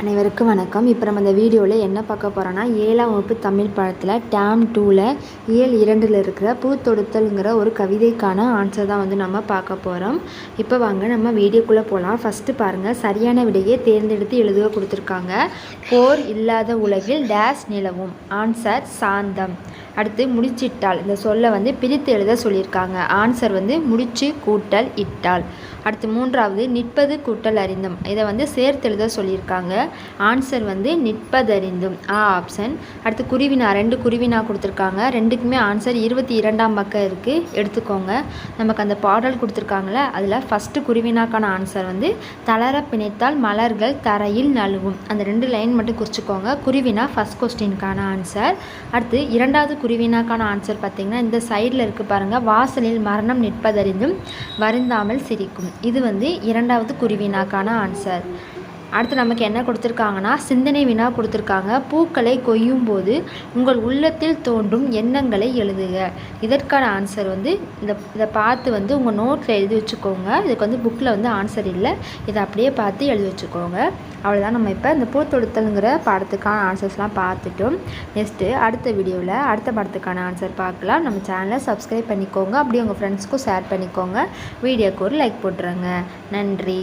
அனைவருக்கும் வணக்கம். இப்போ நம்ம இந்த வீடியோவில் என்ன பார்க்க போகிறோன்னா ஏழாம் வகுப்பு தமிழ் பாடத்தில் டேம் டூவில் இயல் இரண்டில் இருக்கிற பூத்தொடுத்தல்ங்கிற ஒரு கவிதைக்கான ஆன்சர் தான் வந்து நம்ம பார்க்க போகிறோம் இப்போ வாங்க நம்ம வீடியோக்குள்ளே போகலாம் ஃபஸ்ட்டு பாருங்கள் சரியான விடையை தேர்ந்தெடுத்து எழுதுக கொடுத்துருக்காங்க. போர் இல்லாத உலகில் டேஸ் நிலவும். ஆன்சர் சாந்தம். அடுத்து முடிச்சிட்டால். இந்த சொல்லை வந்து பிரித்து எழுத சொல்லியிருக்காங்க. ஆன்சர் வந்து முடிச்சு கூட்டல் இட்டால். அடுத்து மூன்றாவது நிற்பது கூட்டல் அறிந்தம். இதை வந்து சேர்த்து எழுத சொல்லியிருக்காங்க. ஆன்சர் வந்து நிற்பதறிந்தும். ஆ ஆப்ஷன் அடுத்து குருவினா ரெண்டு குருவினா கொடுத்துருக்காங்க. ரெண்டுக்குமே ஆன்சர் இருபத்தி இரண்டாம் பக்கம் இருக்குது எடுத்துக்கோங்க. நமக்கு அந்த பாடல் கொடுத்துருக்காங்களே அதில் ஃபஸ்ட்டு குருவினாக்கான ஆன்சர் வந்து தளர பிணைத்தால் மலர்கள் தரையில் நழுவும். அந்த ரெண்டு லைன் மட்டும் குறிச்சிக்கோங்க. குருவினா ஃபஸ்ட் கொஸ்டினுக்கான ஆன்சர் அடுத்து இரண்டாவது குருவினாக்கான ஆன்சர் பார்த்திங்கன்னா இந்த சைடில் இருக்குது பாருங்கள் வாசலில் மரணம் நிற்பதறிந்தும் வருந்தாமல் சிரிக்கும். இது வந்து இரண்டாவது குருவினாக்கான ஆன்சர் அடுத்து நமக்கு என்ன கொடுத்துருக்காங்கன்னா சிந்தனை வினா கொடுத்துருக்காங்க. பூக்களை கொய்யும் போது உங்கள் உள்ளத்தில் தோன்றும் எண்ணங்களை எழுதுக. இதற்கான ஆன்சர் வந்து இந்த இதை பார்த்து வந்து உங்கள் நோட்டில் எழுதி வச்சுக்கோங்க. இதுக்கு வந்து புக்கில் வந்து ஆன்சர் இல்லை. இதை அப்படியே பார்த்து எழுதி வச்சுக்கோங்க. அவ்வளோதான் நம்ம இப்போ இந்த பூத்தொடுத்தலுங்கிற பாடத்துக்கான ஆன்சர்ஸ்லாம் பார்த்துட்டோம். நெக்ஸ்ட்டு அடுத்த வீடியோவில் அடுத்த படத்துக்கான ஆன்சர் பார்க்கலாம். நம்ம சேனலை சப்ஸ்கிரைப் பண்ணிக்கோங்க. அப்படியே உங்கள் ஃப்ரெண்ட்ஸ்க்கும் ஷேர் பண்ணிக்கோங்க. வீடியோக்கு ஒரு லைக் போட்டுருங்க. நன்றி.